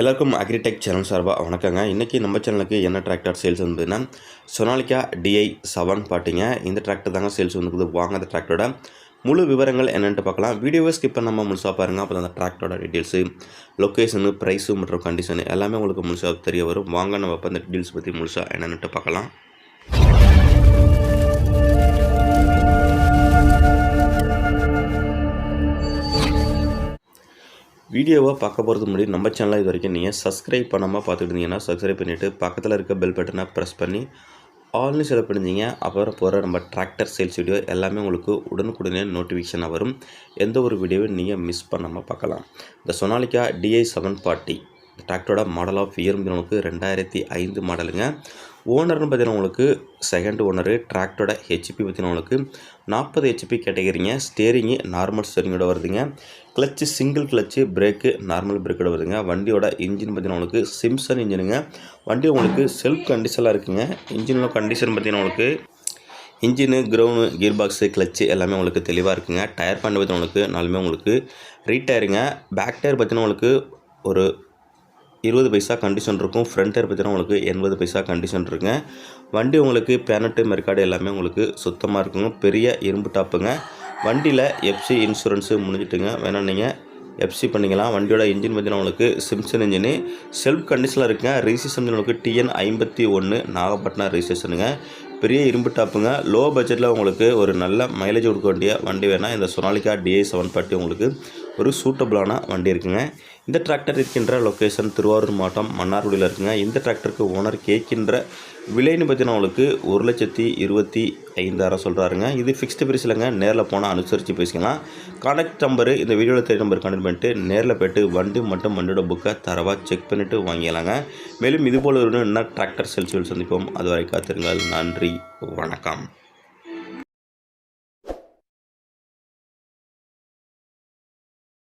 எல்லாருக்கும் agritech channel சார்பாக வணக்கங்க. இன்றைக்கி நம்ம சேனலுக்கு என்ன டிராக்டர் சேல்ஸ் வந்ததுன்னா சொனாலிக்கா டிஐ செவன் பார்ட்டிங்க இந்த டிராக்டர் தாங்க சேல்ஸ் வந்துருக்குது. வாங்க அந்த டிராக்டரோட முழு விவரங்கள் என்னென்ட்டு பார்க்கலாம். வீடியோவை ஸ்கிப் பண்ணாமல் முழுசாக பாருங்கள் அப்போ அந்த டிராக்டரோட டீட்டெயில்ஸு லொக்கேஷனு ப்ரைஸு மற்றும் கண்டிஷனு எல்லாமே உங்களுக்கு முழுசாக தெரிய வரும். வாங்க நம்ம அப்போ அந்த டீட்டெயில்ஸ் பற்றி முழுசாக என்னென்னுட்டு பார்க்கலாம். வீடியோவை பார்க்க போகிறது முன்னாடி நம்ம சேனலை இது வரைக்கும் நீங்கள் சப்ஸ்கிரைப் பண்ணாமல் பார்த்துட்டு இருந்தீங்கன்னா சப்ஸ்கிரைப் பண்ணிவிட்டு பக்கத்தில் இருக்க பெல் பட்டனை ப்ரெஸ் பண்ணி ஆல்னு செலவு பண்ணிங்க அப்புறம் போகிற நம்ம டிராக்டர் சேல்ஸ் வீடியோ எல்லாமே உங்களுக்கு உடனுக்குடனே நோட்டிஃபிகேஷனாக வரும். எந்த ஒரு வீடியோவும் நீங்கள் மிஸ் பண்ணாமல் பார்க்கலாம். இந்த சொனாலிக்கா டிஐ செவன் ஃபார்ட்டி டிராக்டரோட மாடல் ஆஃப் இயர் உங்களுக்கு ரெண்டாயிரத்தி ஐந்து மாடலுங்க ஓனர்னு பார்த்தீங்கன்னா உங்களுக்கு செகண்ட் ஓனரு டிராக்டரோட ஹெச்பி பார்த்தீங்கன்னா உங்களுக்கு நாற்பது ஹெச்பி கேட்டகிரிங்க. ஸ்டேரிங்கு நார்மல் ஸ்டேரிங்கோட வருதுங்க. Clutch single clutch brake normal பிரேக்கோட வருதுங்க. வண்டியோட இன்ஜின் பார்த்தீங்கன்னா உங்களுக்கு சிம்சன் இன்ஜினுங்க வண்டி உங்களுக்கு செல்ஃப் கண்டிஷனாக இருக்குங்க. இன்ஜினோட கண்டிஷன் பார்த்தீங்கன்னா உங்களுக்கு engine ground gear box clutch எல்லாமே உங்களுக்கு தெளிவாக இருக்குங்க. டயர் பண்ண பார்த்தீங்கன்னா உங்களுக்கு நாலுமே உங்களுக்கு ரீட்டயருங்க பேக் டயர் பார்த்தீங்கன்னா உங்களுக்கு ஒரு இருபது பைசா கண்டிஷன் இருக்கும். ஃப்ரண்ட் டயர் பார்த்தீங்கன்னா உங்களுக்கு எண்பது பைசா கண்டிஷன் இருக்குங்க. வண்டி உங்களுக்கு பேனட்டு மெர்காடு எல்லாமே உங்களுக்கு சுத்தமாக இருக்குங்க. பெரிய இரும்பு டாப்புங்க வண்டியில் எஃப்சி இன்சூரன்ஸு முடிஞ்சிட்டுங்க. வேணால் நீங்கள் எஃப்சி பண்ணிக்கலாம். வண்டியோட இன்ஜின் பார்த்தீங்கன்னா உங்களுக்கு சிம்சன் இன்ஜினு செல்ஃப் கண்டிஷனில் இருக்குங்க. ரிஜிஸ்ட்ரேஷன் உங்களுக்கு டிஎன் ஐம்பத்தி ஒன்று நாகப்பட்டினம் ரிஜிஸ்ட்ரேஷனுங்க பெரிய இரும்பு டாப்புங்க லோ பட்ஜெட்டில் உங்களுக்கு ஒரு நல்ல மைலேஜ் கொடுக்க வேண்டிய வண்டி வேணால் இந்த சொனாலிக்கா டிஐ செவன் பார்ட்டி உங்களுக்கு ஒரு சூட்டபிளான வண்டி இருக்குங்க. இந்த டிராக்டர் இருக்கின்ற லொக்கேஷன் திருவாரூர் மாவட்டம் மன்னார்குடியில் இருக்குங்க. இந்த டிராக்டருக்கு ஓனர் கேட்கின்ற விலைன்னு பார்த்தீங்கன்னா உங்களுக்கு ஒரு லட்சத்தி இருபத்தி ஐந்தாயிரம் சொல்கிறாருங்க இது ஃபிக்ஸ்டு பிரைஸ் இல்லைங்க. நேரில் போனால் அனுசரித்து பேசிக்கலாம். கான்டாக்ட் நம்பரு இந்த வீடியோவில் தெரிய நம்பர் கனெக்ட் பண்ணிட்டு நேரில் போய்ட்டு வண்டி மட்டும் வண்டியோட புக்கை தரவாக செக் பண்ணிவிட்டு வாங்கிடலாங்க மேலும் இதுபோல் இன்னும் என்ன டிராக்டர் செல்சுவல் சந்திப்போம். அதுவரை காத்திருங்கள். நன்றி. வணக்கம்.